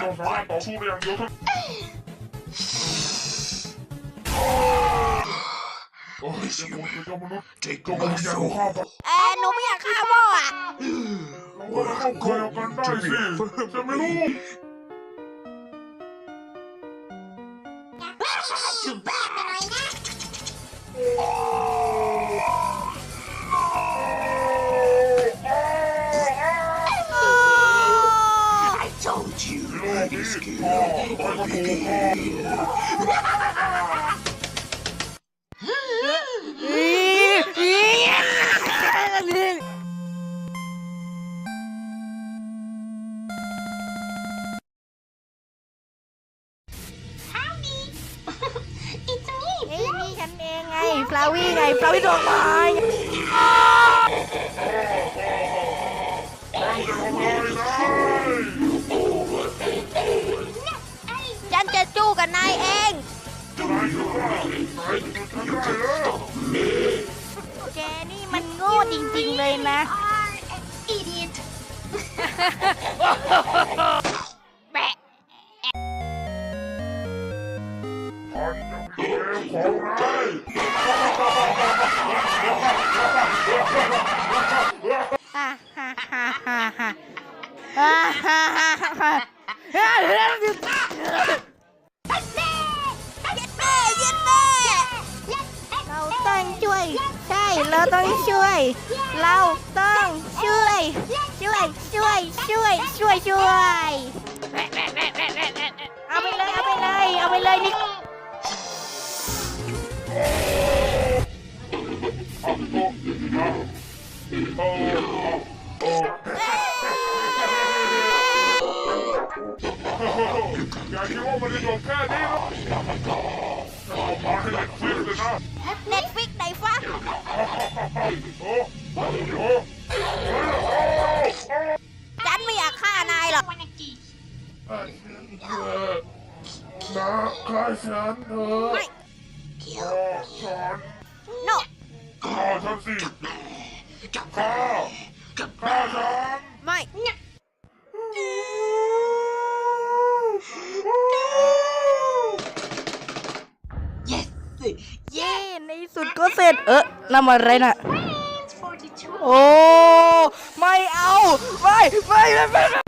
เจ้าสามารถต่อสู้ได้อย่างเดียวเท่าโอ้ยเจ้าหมูเจ้ามนุษย์ Take จงพ my ยายาม soul. ฆ่าพ่อเอ้ยหนูไม่อยากฆ่าพ่ออะเราก็เข้าเคยเอากันได้สิจะไม่รู้ I It's me นี่ฉันเองไงฟลาวี่ไงฟลาวี่ดอกไม้ แล้วแกนี่มันโง่จริงๆเลยนะ idiot. แบะพันจะเป็นเกมของนายฮ่าฮ่าฮ่าฮ่าฮ่าฮ่าฮ่าฮ่า เราต้องช่วย เราต้องช่วย ช่วย ช่วย ช่วย ช่วย ช่วย เอาไปเลย เอาไปเลย เอาไปเลยนี่โอ้โอ้อย่าคิดว่ามันจะจบแค่นี้นะเอามาให้เล็กฟิกเลยนะเน็ตฟิกไหนฟ้า โอ้โอ้โอ้ ฉันไม่อยากฆ่านายหรอก Wanna geek. เธอนะฆ่าฉันเถอะไม่ฆ่าฉัน no ฆ่าฉันสิฆ่าฆ่าฉัน ไม่ Yes. เย้ในสุดก็เสร็จ เออนั่นมันอะไรน่ะ โอ้ ไม่เอา ไม่ ไม่ไม่ไม่